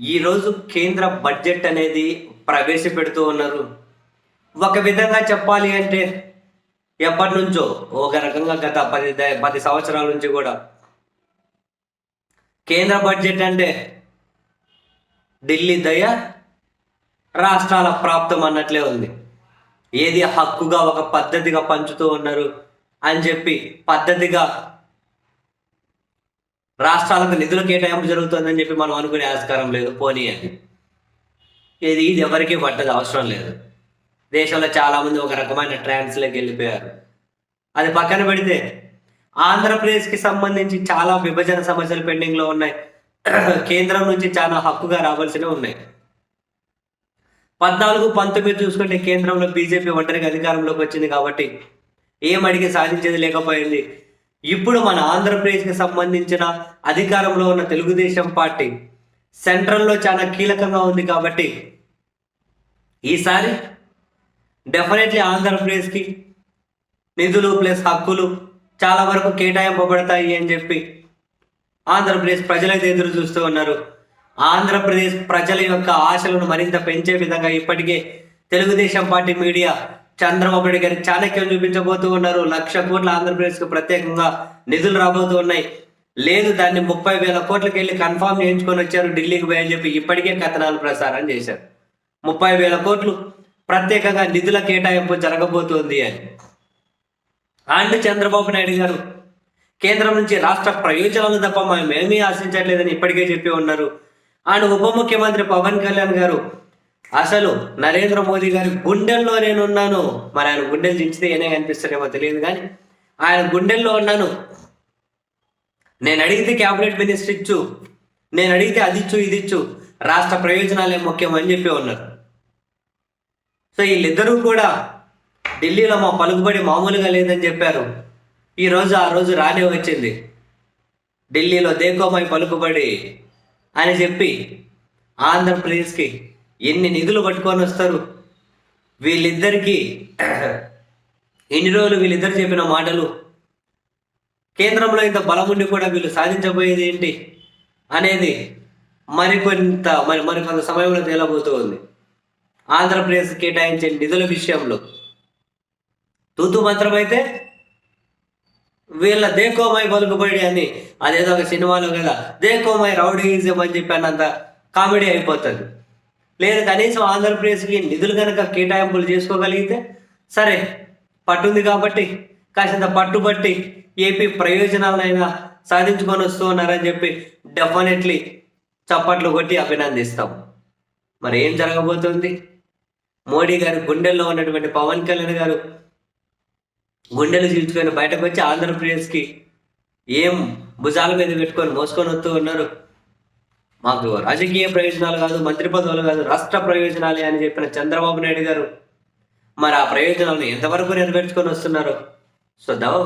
ఈరోజు కేంద్ర బడ్జెట్ అనేది ప్రవేశపెడుతూ ఉన్నారు. ఒక విధంగా చెప్పాలి అంటే ఎప్పటి నుంచో ఒక రకంగా గత పది పది సంవత్సరాల నుంచి కూడా కేంద్ర బడ్జెట్ అంటే ఢిల్లీ దయ రాష్ట్రాల ప్రాప్తం అన్నట్లే ఉంది. ఏది హక్కుగా ఒక పద్ధతిగా పంచుతూ ఉన్నారు అని చెప్పి పద్ధతిగా రాష్ట్రాలకు నిధుల కేటాయింపు జరుగుతుందని చెప్పి మనం అనుకునే ఆస్కారం లేదు. పోనీ అని. ఇది ఇది ఎవరికీ పట్టదు అవసరం లేదు. దేశంలో చాలామంది ఒక రకమైన ట్రాన్స్లోకి వెళ్ళిపోయారు. అది పక్కన పెడితే ఆంధ్రప్రదేశ్కి సంబంధించి చాలా విభజన సమస్యలు పెండింగ్లో ఉన్నాయి. కేంద్రం నుంచి చాలా హక్కుగా రావాల్సినవి ఉన్నాయి. పద్నాలుగు పంతొమ్మిది చూసుకుంటే కేంద్రంలో బీజేపీ ఒంటరిగా అధికారంలోకి వచ్చింది కాబట్టి ఏం అడిగి సాధించేది లేకపోయింది. ఇప్పుడు మన ఆంధ్రప్రదేశ్కి సంబంధించిన అధికారంలో ఉన్న తెలుగుదేశం పార్టీ సెంట్రల్లో చాలా కీలకంగా ఉంది కాబట్టి ఈసారి డెఫినెట్లీ ఆంధ్రప్రదేశ్కి నిధులు ప్లస్ హక్కులు చాలా వరకు కేటాయింపబడతాయి అని చెప్పి ఆంధ్రప్రదేశ్ ప్రజలైతే ఎదురు చూస్తూ ఉన్నారు. ఆంధ్రప్రదేశ్ ప్రజల యొక్క ఆశలను మరింత పెంచే విధంగా ఇప్పటికే తెలుగుదేశం పార్టీ మీడియా చంద్రబాబు నాయుడు గారి చాణక్యం చూపించబోతూ ఉన్నారు. లక్ష కోట్ల ఆంధ్రప్రదేశ్కు ప్రత్యేకంగా నిధులు రాబోతూ ఉన్నాయి. లేదు దాన్ని ముప్పై వేల కోట్లకి వెళ్ళి కన్ఫామ్ చేయించుకొని వచ్చారు ఢిల్లీకి పోయని చెప్పి ఇప్పటికే కథనాలు ప్రసారం చేశారు. ముప్పై వేల కోట్లు ప్రత్యేకంగా నిధుల కేటాయింపు జరగబోతోంది అని. అండ్ చంద్రబాబు నాయుడు గారు కేంద్రం నుంచి రాష్ట్ర ప్రయోజనాలు తప్ప మేము ఏమీ ఆశించట్లేదని ఇప్పటికే చెప్పి ఉన్నారు. అండ్ ఉప ముఖ్యమంత్రి పవన్ కళ్యాణ్ గారు అసలు నరేంద్ర మోదీ గారి గుండెల్లో నేను ఉన్నాను మరి ఆయన గుండెలు దించితే ఏనే కనిపిస్తారేమో తెలియదు కానీ ఆయన గుండెల్లో ఉన్నాను. నేను అడిగితే క్యాబినెట్ మినిస్టర్ ఇచ్చు నేను అడిగితే అది ఇచ్చు ఇది ఇచ్చు రాష్ట్ర ప్రయోజనాలే ముఖ్యం అని చెప్పి ఉన్నారు. సో వీళ్ళిద్దరూ కూడా ఢిల్లీలో మా పలుకుబడి మామూలుగా లేదని చెప్పారు. ఈ రోజు ఆ రోజు రానే వచ్చింది. ఢిల్లీలో దేకోమై పలుకుబడి అని చెప్పి ఆంధ్రప్రదేశ్కి ఎన్ని నిధులు పట్టుకొని వస్తారు? వీళ్ళిద్దరికీ ఎన్ని రోజులు వీళ్ళిద్దరు చెప్పిన మాటలు? కేంద్రంలో ఇంత బలం ఉండి కూడా వీళ్ళు సాధించబోయేది ఏంటి? అనేది మరికొంత మరి మరికొంత సమయంలో తేలబోతూ ఉంది. ఆంధ్రప్రదేశ్ కేటాయించే నిధుల విషయంలో. తూతు మంత్రం అయితే వీళ్ళ దేకోమై పలుకుబడి అని అదేదో ఒక సినిమాలో కదా దేకోమై రౌడీజం అని చెప్పి అన్నంత కామెడీ అయిపోతుంది. లేదు కనీసం ఆంధ్రప్రదేశ్కి నిధులు కనుక కేటాయింపులు చేసుకోగలిగితే సరే పట్టుంది కాబట్టి కాసింత పట్టుబట్టి ఏపీ ప్రయోజనాలైనా సాధించుకొని వస్తూ ఉన్నారని చెప్పి డెఫినెట్లీ చప్పట్లు కొట్టి అభినందిస్తాం. మరి ఏం జరగబోతుంది? మోడీ గారు గుండెల్లో ఉన్నటువంటి పవన్ కళ్యాణ్ గారు గుండెలు చీల్చుకొని బయటకు వచ్చి ఆంధ్రప్రదేశ్కి ఏం భుజాల మీద పెట్టుకొని మోసుకొని వస్తూ ఉన్నారు? మాకు రాజకీయ ప్రయోజనాలు కాదు మంత్రి పదవులు కాదు రాష్ట్ర ప్రయోజనాలే అని చెప్పిన చంద్రబాబు నాయుడు గారు. మరి ఆ ప్రయోజనాలను ఎంతవరకు నెరవేర్చుకొని వస్తున్నారు? సో దవ